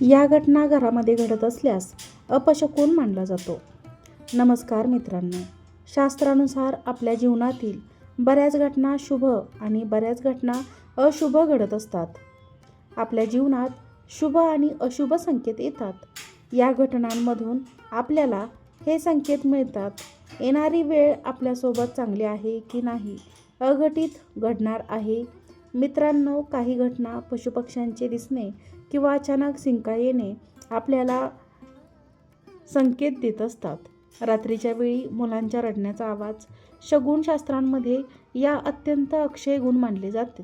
या घटना घरामध्ये घडत असल्यास अपशकून मानला जातो? नमस्कार मित्रांनो. शास्त्रानुसार आपल्या जीवनातील बऱ्याच घटना शुभ आणि बऱ्याच घटना अशुभ घडत असतात. आपल्या जीवनात शुभ आणि अशुभ संकेत येतात. या घटनांमधून आपल्याला हे संकेत मिळतात येणारी वेळ आपल्यासोबत चांगली आहे की नाही अघटित घडणार आहे. मित्रांनो काही घटना पशुपक्ष्यांचे दिसणे किंवा अचानक शिंका येणे आपल्याला संकेत देत असतात. रात्रीच्या वेळी मुलांच्या रडण्याचा आवाज शगुनशास्त्रांमध्ये या अत्यंत अक्षय गुण मानले जाते.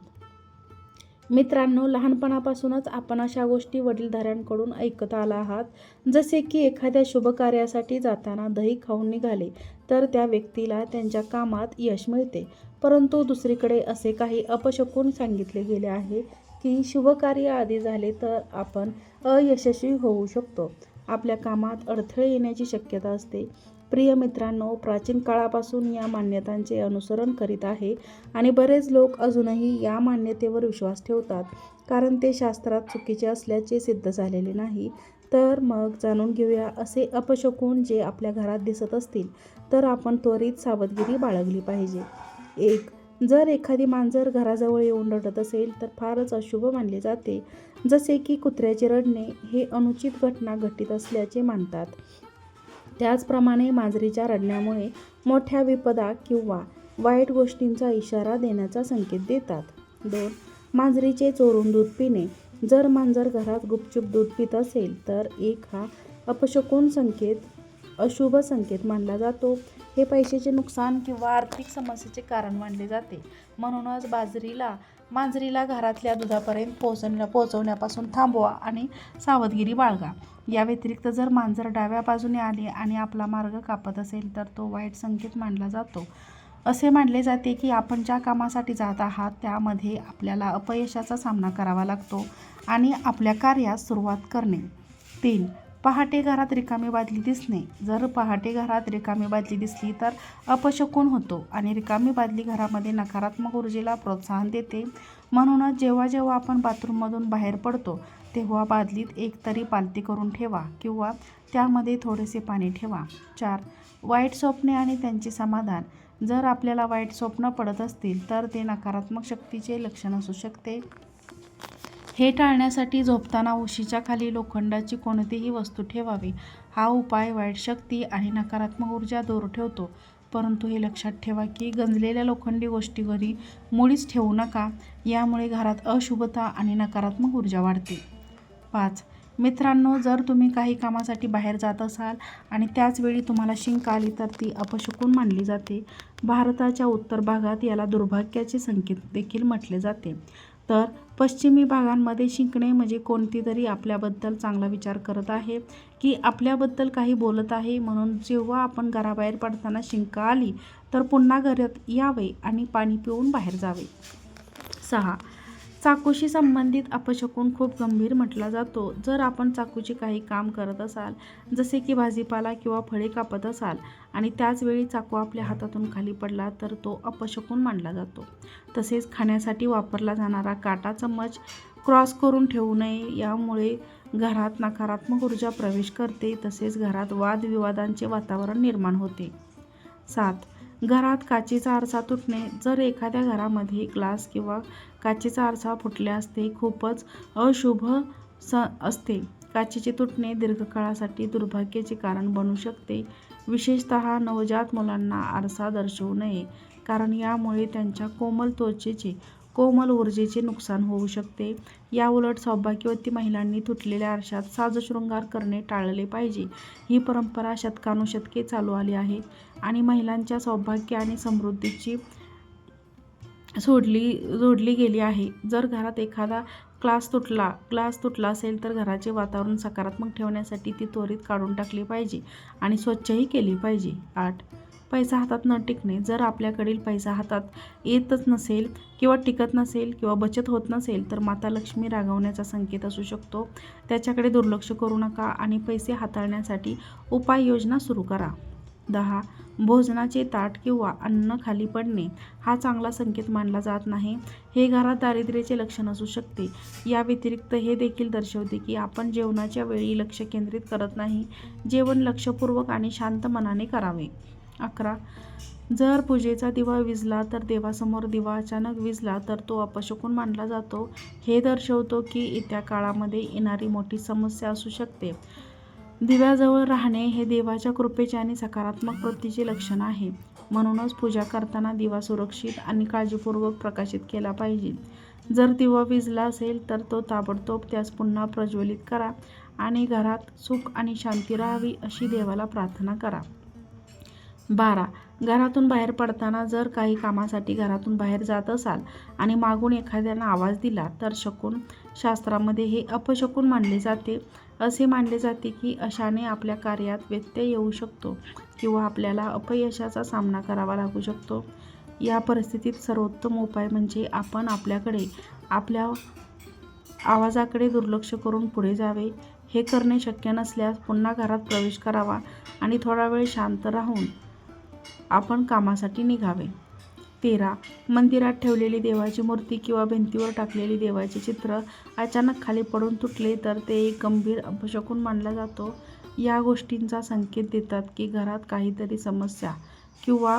मित्रांनो लहानपणापासूनच आपण अशा गोष्टी वडीलधाऱ्यांकडून ऐकत आला आहात. जसे की एखाद्या शुभ कार्यासाठी जाताना दही खाऊन निघाले तर त्या व्यक्तीला त्यांच्या कामात यश मिळते. परंतु दुसरीकडे असे काही अपशकून सांगितले गेले आहे की शुभकार्य आधी झाले तर आपण अयशस्वी होऊ शकतो. आपल्या कामात अडथळे येण्याची शक्यता असते. प्रिय मित्रांनो प्राचीन काळापासून या मान्यतांचे अनुसरण करीत आहे आणि बरेच लोक अजूनही या मान्यतेवर विश्वास ठेवतात. कारण ते शास्त्रात चुकीचे असल्याचे सिद्ध झालेले नाही. तर मग जाणून घेऊया असे अपशकून जे आपल्या घरात दिसत असतील तर आपण त्वरित सावधगिरी बाळगली पाहिजे. एक जर एखादी मांजर घराजवळ येऊन रडत असेल तर फारच अशुभ मानले जाते. जसे की कुत्र्याचे रडणे हे अनुचित घटना घटित असल्याचे मानतात. त्याचप्रमाणे मांजरीच्या रडण्यामुळे मोठ्या विपदा किंवा वाईट गोष्टींचा इशारा देण्याचा संकेत देतात. दोन मांजरीचे चोरून दूध पिणे. जर मांजर घरात गुपचूप दूध पित असेल तर एक हा अपशकून संकेत अशुभ संकेत मानला जातो. हे पैशाचे नुकसान किंवा आर्थिक समस्येचे कारण मानले जाते. म्हणूनच बाजरीला मांजरीला घरातल्या दुधापर्यंत पोहोचण्या पोहोचवण्यापासून थांबवा आणि सावधगिरी बाळगा. या व्यतिरिक्त जर मांजर डाव्या बाजूने आले आणि आपला मार्ग कापत असेल तर तो वाईट संकेत मानला जातो. असे मानले जाते की आपण ज्या कामासाठी जात आहात त्यामध्ये आपल्याला अपयशाचा सामना करावा लागतो आणि आपल्या कार्यास सुरुवात करणे. तीन पहाटे घरात रिकामी बादली दिसणे. जर पहाटे घरात रिकामी बादली दिसली तर अपशकून होतो आणि रिकामी बादली घरामध्ये नकारात्मक ऊर्जेला प्रोत्साहन देते. म्हणूनच जेव्हा जेव्हा आपण बाथरूममधून बाहेर पडतो तेव्हा बादलीत एक तरी पालती करून ठेवा किंवा त्यामध्ये थोडेसे पाणी ठेवा. चार वाईट स्वप्ने आणि त्यांचे समाधान. जर आपल्याला वाईट स्वप्न पडत असतील तर ते नकारात्मक शक्तीचे लक्षण असू शकते. हे टाळण्यासाठी झोपताना उशीच्या खाली लोखंडाची कोणतीही वस्तू ठेवावी. हा उपाय वाईट शक्ती आणि नकारात्मक ऊर्जा दूर ठेवतो. परंतु हे लक्षात ठेवा की गंजलेल्या लोखंडी गोष्टी घरी मुळीच ठेवू नका. यामुळे घरात अशुभता आणि नकारात्मक ऊर्जा वाढते. पाच. मित्रांनो जर तुम्ही काही कामासाठी बाहेर जात असाल आणि त्याचवेळी तुम्हाला शिंक आली तर ती अपशकून मानली जाते. भारताच्या उत्तर भागात याला दुर्भाग्याचे संकेत देखील म्हटले जाते. तर पश्चिमी भागांमध्ये शिंकणे म्हणजे कोणती तरी आपल्याबद्दल चांगला विचार करत आहे की आपल्याबद्दल काही बोलत आहे म्हणून जेव्हा आपण घराबाहेर पडताना शिंक आली तर पुन्हा घरात यावे आणि पाणी पिऊन बाहेर जावे. सहा. चाकूशी संबंधित अपशकून खूप गंभीर म्हटला जातो. जर आपण चाकूचे काही काम करत असाल जसे की भाजीपाला किंवा फळे कापत असाल आणि त्याचवेळी चाकू आपल्या हातातून खाली पडला तर तो अपशकून मानला जातो. तसेच खाण्यासाठी वापरला जाणारा काटा चम्मच क्रॉस करून ठेवू नये यामुळे घरात नकारात्मक ऊर्जा प्रवेश करते तसेच घरात वादविवादांचे वातावरण निर्माण होते. सात घरात काचेचा आरसा तुटणे. जर एखाद्या घरामध्ये ग्लास किंवा काचेचा आरसा फुटल्यास ते खूपच अशुभ स असते. काचेचे तुटणे दीर्घकाळासाठी दुर्भाग्याचे कारण बनू शकते. विशेषत नवजात मुलांना आरसा दर्शवू नये कारण यामुळे त्यांच्या कोमल त्वचेचे कोमल ऊर्जेचे नुकसान होऊ शकते. याउलट सौभाग्यवती महिलांनी तुटलेल्या आरशात साजशृंगार करणे टाळले पाहिजे. ही परंपरा शतकानुशतके चालू आली आहे आणि महिलांच्या सौभाग्य आणि समृद्धीची सोडली जोडली गेली आहे. जर घरात एखादा क्लास तुटला क्लास तुटला असेल तर घराचे वातावरण सकारात्मक ठेवण्यासाठी ती त्वरित काढून टाकली पाहिजे आणि स्वच्छही केली पाहिजे. आठ पैसा हातात न टिकणे जर आपल्याकडील पैसा हातात येतच नसेल किंवा टिकत नसेल किंवा बचत होत नसेल तर माता लक्ष्मी रागवण्याचा संकेत असू शकतो. त्याच्याकडे दुर्लक्ष करू नका आणि पैसे हाताळण्यासाठी उपाययोजना सुरू करा. दहा भोजनाचे ताट किंवा अन्न खाली पडणे हा चांगला संकेत मानला जात नाही. हे घरात दारिद्र्याचे लक्षण असू शकते. या व्यतिरिक्त हे देखील दर्शवते की आपण जेवणाच्या वेळी लक्ष केंद्रित करत नाही. जेवण लक्षपूर्वक आणि शांत मनाने करावे. अकरा. जर पूजेचा दिवा विजला तर देवासमोर दिवा अचानक विजला तर तो अपशकून मानला जातो. हे दर्शवतो की येत्या काळामध्ये येणारी मोठी समस्या असू शकते. दिव्याजवळ राहणे हे देवाच्या कृपेचे आणि सकारात्मक वृत्तीचे लक्षण आहे. म्हणूनच पूजा करताना दिवा सुरक्षित आणि काळजीपूर्वक प्रकाशित केला पाहिजे. जर दिवा विजला असेल तर तो ताबडतोब त्यास पुन्हा प्रज्वलित करा आणि घरात सुख आणि शांती राहावी अशी देवाला प्रार्थना करा. बारा. घरातून बाहेर पडताना जर काही कामासाठी घरातून बाहेर जात असाल आणि मागून एखाद्यानं आवाज दिला तर शकून शास्त्रामध्ये हे अपशकुन मानले जाते. असे मानले जाते की अशाने आपल्या कार्यात व्यत्यय येऊ शकतो किंवा आपल्याला अपयशाचा सामना करावा लागू शकतो. या परिस्थितीत सर्वोत्तम उपाय म्हणजे आपण आपल्याकडे आपल्या आवाजाकडे दुर्लक्ष करून पुढे जावे. हे करणे शक्य नसल्यास पुन्हा घरात प्रवेश करावा आणि थोडा वेळ शांत राहून आपण कामासाठी निघावे. तेरा. मंदिरात ठेवलेली देवाची मूर्ती किंवा भिंतीवर टाकलेली देवाचे चित्र अचानक खाली पडून तुटले तर ते एक गंभीर अपशकून मानला जातो. या गोष्टींचा संकेत देतात की घरात काहीतरी समस्या किंवा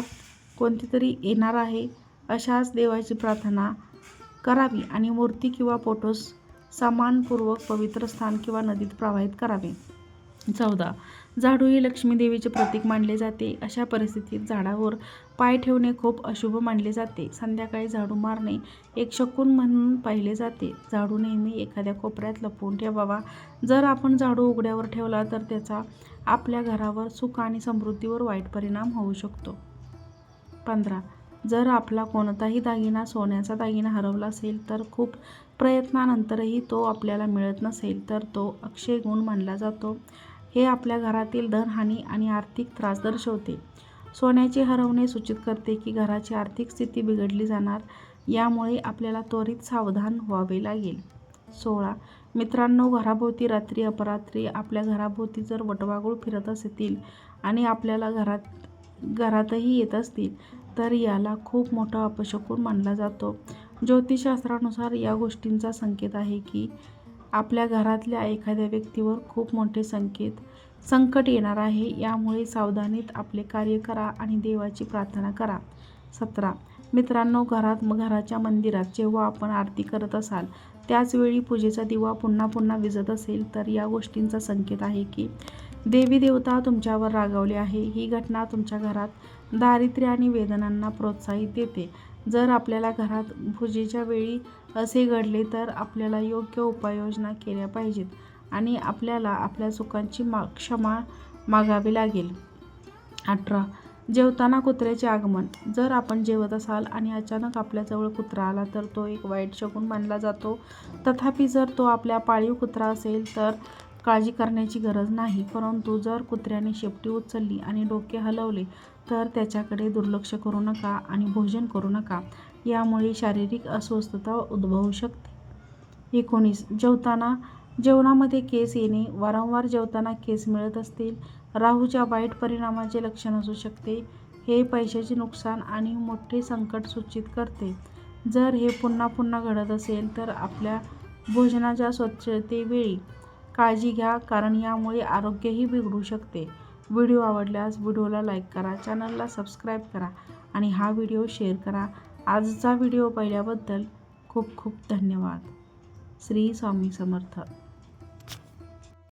कोणती तरी येणार आहे. अशाच देवाची प्रार्थना करावी आणि मूर्ती किंवा फोटोस समानपूर्वक पवित्र स्थान किंवा नदीत प्रवाहित करावे. चौदा. झाडू ही लक्ष्मी देवीचे प्रतीक मानले जाते. अशा परिस्थितीत झाडावर पाय ठेवणे खूप अशुभ मानले जाते. संध्याकाळी झाडू मारणे एक शकून म्हणून पाहिले जाते. झाडू नेहमी एखाद्या कोपऱ्यात लपवून ठेवावा. जर आपण झाडू उघड्यावर ठेवला तर त्याचा आपल्या घरावर सुख आणि समृद्धीवर वाईट परिणाम होऊ शकतो. पंधरा. जर आपला कोणताही दागिना सोन्याचा दागिना हरवला असेल तर खूप प्रयत्नानंतरही तो आपल्याला मिळत नसेल तर तो अक्षय गुण मानला जातो. हे आपल्या घरातील धनहानी आणि आर्थिक त्रास दर्शवते. सोन्याचे हरवणे सूचित करते की घराची आर्थिक स्थिती बिघडली जाणार यामुळे आपल्याला त्वरित सावधान व्हावे लागेल. सोळा. मित्रांनो घराभोवती रात्री अपरात्री आपल्या घराभोवती जर वटवागूळ फिरत असतील आणि आपल्याला घरात घरातही येत असतील तर याला खूप मोठा अपशकून मानला जातो. ज्योतिषशास्त्रानुसार या गोष्टींचा संकेत आहे की आपल्या घरातल्या एखाद्या व्यक्तीवर खूप मोठे संकेत संकट येणार आहे यामुळे सावधानीत आपले कार्य करा आणि देवाची प्रार्थना करा. सतरा. मित्रांनो घरात घराच्या मंदिरात जेव्हा आपण आरती करत असाल त्याचवेळी पूजेचा दिवा पुन्हा पुन्हा विजत असेल तर या गोष्टींचा संकेत आहे की देवी देवता तुमच्यावर रागावले आहे. ही घटना तुमच्या घरात दारिद्र्य आणि वेदनांना प्रोत्साहित देते. जर आपल्याला घरात पूजेच्या वेळी असे घडले तर आपल्याला योग्य उपाययोजना केल्या पाहिजेत आणि आपल्याला आपल्या चुकांची मा क्षमा मागावी लागेल. अठरा. जेवताना कुत्र्याचे आगमन. जर आपण जेवत असाल आणि अचानक आपल्याजवळ कुत्रा आला तर तो एक वाईट शगुन मानला जातो. तथापि जर तो आपल्या पाळीव कुत्रा असेल तर काळजी करण्याची गरज नाही. परंतु जर कुत्र्याने शेपटी उचलली आणि डोके हलवले तर त्याच्याकडे दुर्लक्ष करू नका आणि भोजन करू नका. यामुळे शारीरिक अस्वस्थता उद्भवू शकते. एकोणीस. जेवताना. जेवणामध्ये केस येणे. वारंवार जेवताना केस मिळत असतील. राहूच्या वाईट परिणामाचे लक्षण असू शकते. हे पैशाचे नुकसान आणि मोठे संकट सूचित करते. जर हे पुन्हा पुन्हा घडत असेल तर आपल्या भोजनाच्या स्वच्छतेवेळी काळजी घ्या कारण यामुळे आरोग्यही बिघडू शकते. व्हिडिओ आवडल्यास व्हिडिओला लाईक करा चॅनलला सबस्क्राईब करा आणि हा व्हिडिओ शेअर करा. आजचा व्हिडिओ पाहिल्याबद्दल खूप खूप धन्यवाद. श्री स्वामी समर्थ.